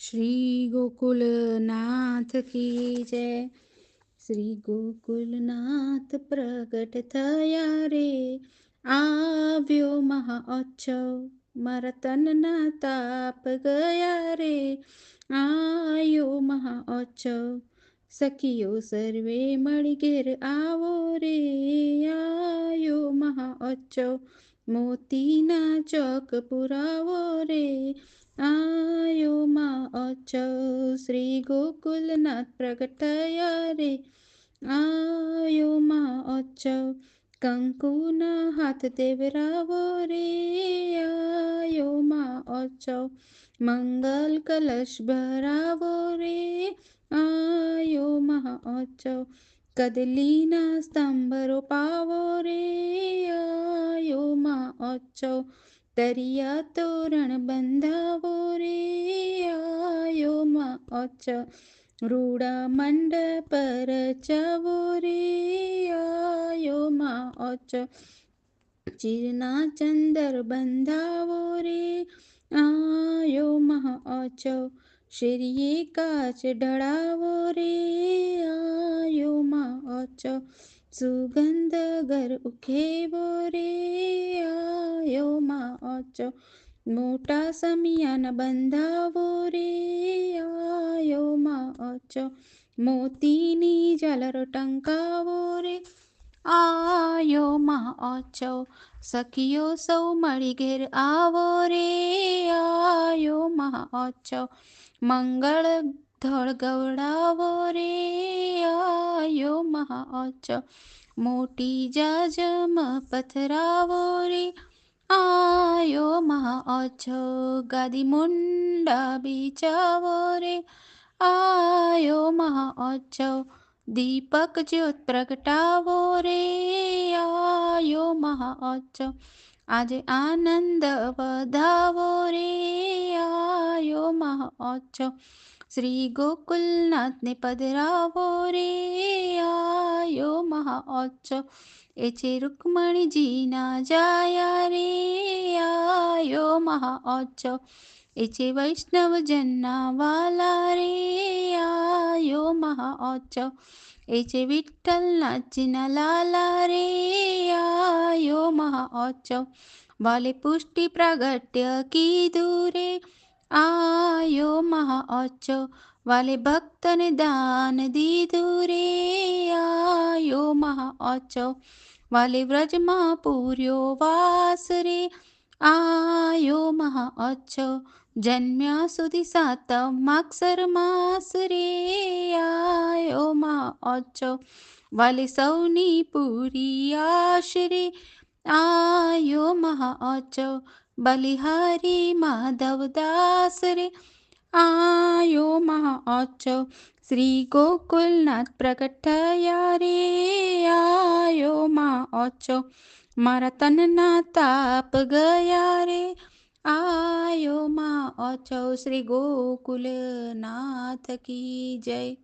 શ્રી ગોકુલનાથ કી જય શ્રી ગોકુલનાથ પ્રગટ થયા રે આવ્યો મહાઓત્સવ મારા તનના તાપ ગયા રે આયો મહાઓત્સવ સખીઓ સર્વે મળી ઘેર આવો રે આયો મહાઓત્સવ મોતીના ચક પુરાવો રે આયો માં અચવ શ્રી ગોકુલનાથ પ્રગટયા રે આયો માં અચવ કંકુના હાથ દેવરાવો રે આયો માં અચવ મંગલ કલશ ભરાવો રે આયો મહા અચવ કદલીના સ્તંભ પાવો રે આયો અચવ દરિયા તોરણ બંધાવો રે, આયો માં અચ રૂડા મંડપ રચાવો રે, આયો માં અચ ચીરના ચંદર બંધાવો રે, આયો મહા અચ શેરીએ કાચ ઢળાવો રે, આયો માં અચ સુગંધ ઘર ઉખેવો રે આયો માં અચ મોટા સમિયાન બંધાવો રે, આયો માં અચ મોતીની ઝાલર ટંકાવો રે, આયો માં અચ સખીઓ સૌ મળી ઘેર આવો રે, આયો માં અચ મંગળ ધળ ગવડાવો રે, આયો મહા મોટી જાજમ પથરાવો રે આયો મહા અચ ગાદી મુંડા બીચાવો રે આયો મહા અચ દીપક જ્યોત પ્રગટાવો રે આયો મહા અચ આજે આનંદ વધાવો રે આયો મહા અચ શ્રી ગોકુલનાથને પધરાવો રે અચ એ છે રૂકમણીજીના જાયા રે, આયો મહા અચ એ છે વૈષ્ણવજનના વાલા રે, આયો મહા અચ એ છે વિઠ્ઠલનાથજીના લાલા રે, આયો મહા વાલે પુષ્ટિ પ્રાગટ્ય કીધું રે, આયો મહા વાલે ભક્તને દાન દીધું રે, આયો મહા અચ વાલે વ્રજમાં પૂર્યો વાસ રે, આયો મહા અચ જન્મ્યા સુધી સાતમ માક્ષર માસ રે, આયો મહા અચ વાલે સૌની પૂરી આશરે આયો મહા અચ બલિહારી માધવ દાસ રે આયો મહા અચ શ્રી ગોકુલનાથ પ્રગટ થયા રે આયો મા અચ મારા તનના તાપ ગયા રે આયો મા અચ શ્રી ગોકુલનાથ કી જય